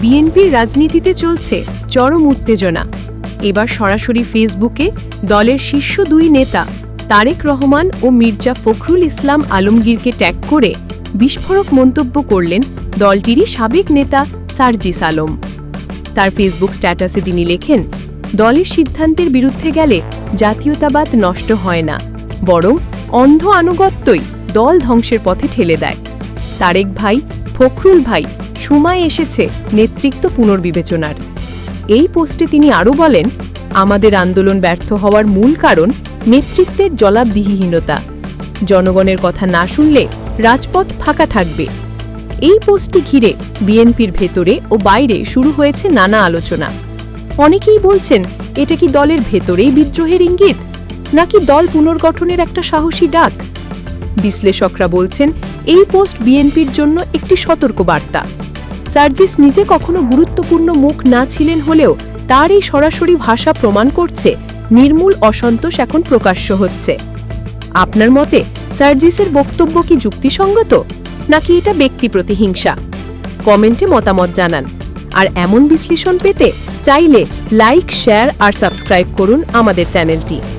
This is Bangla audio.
বিএনপির রাজনীতিতে চলছে চরম উত্তেজনা। এবার সরাসরি ফেসবুকে দলের শীর্ষ দুই নেতা তারেক রহমান ও মির্জা ফখরুল ইসলাম আলমগীরকে ট্যাগ করে বিস্ফোরক মন্তব্য করলেন দলটিরই সাবেক নেতা সার্জিস আলম। তার ফেসবুক স্ট্যাটাসে তিনি লেখেন, দলের সিদ্ধান্তের বিরুদ্ধে গেলে জাতীয়তাবাদ নষ্ট হয় না, বরং অন্ধ আনুগত্যই দল ধ্বংসের পথে ঠেলে দেয়। তারেক ভাই ফখরুল ভাই সময় এসেছে নেতৃত্ব পুনর্বিবেচনার। এই পোস্টে তিনি আরও বলেন, আমাদের আন্দোলন ব্যর্থ হওয়ার মূল কারণ নেতৃত্বের জলাবদিহিহীনতা জনগণের কথা না শুনলে রাজপথ ফাঁকা থাকবে। এই পোস্টটি ঘিরে বিএনপির ভেতরে ও বাইরে শুরু হয়েছে নানা আলোচনা। অনেকেই বলছেন, এটা কি দলের ভেতরেই বিদ্রোহের ইঙ্গিত? নাকি দল পুনর্গঠনের একটা সাহসী ডাক? বিশ্লেষকরা বলছেন, এই পোস্ট বিএনপির জন্য একটি সতর্ক বার্তা সার্জিস নিজে কখনো গুরুত্বপূর্ণ মুখ না ছিলেন হলেও তার এই সরাসরি ভাষা প্রমাণ করছে, নির্মূল অসন্তোষ এখন প্রকাশ্য হচ্ছে। আপনার মতে, সার্জিসের বক্তব্য কি যুক্তিসঙ্গত, নাকি এটা ব্যক্তি প্রতিহিংসা? কমেন্টে মতামত জানান। আর এমন বিশ্লেষণ পেতে চাইলে লাইক, শেয়ার আর সাবস্ক্রাইব করুন আমাদের চ্যানেলটি।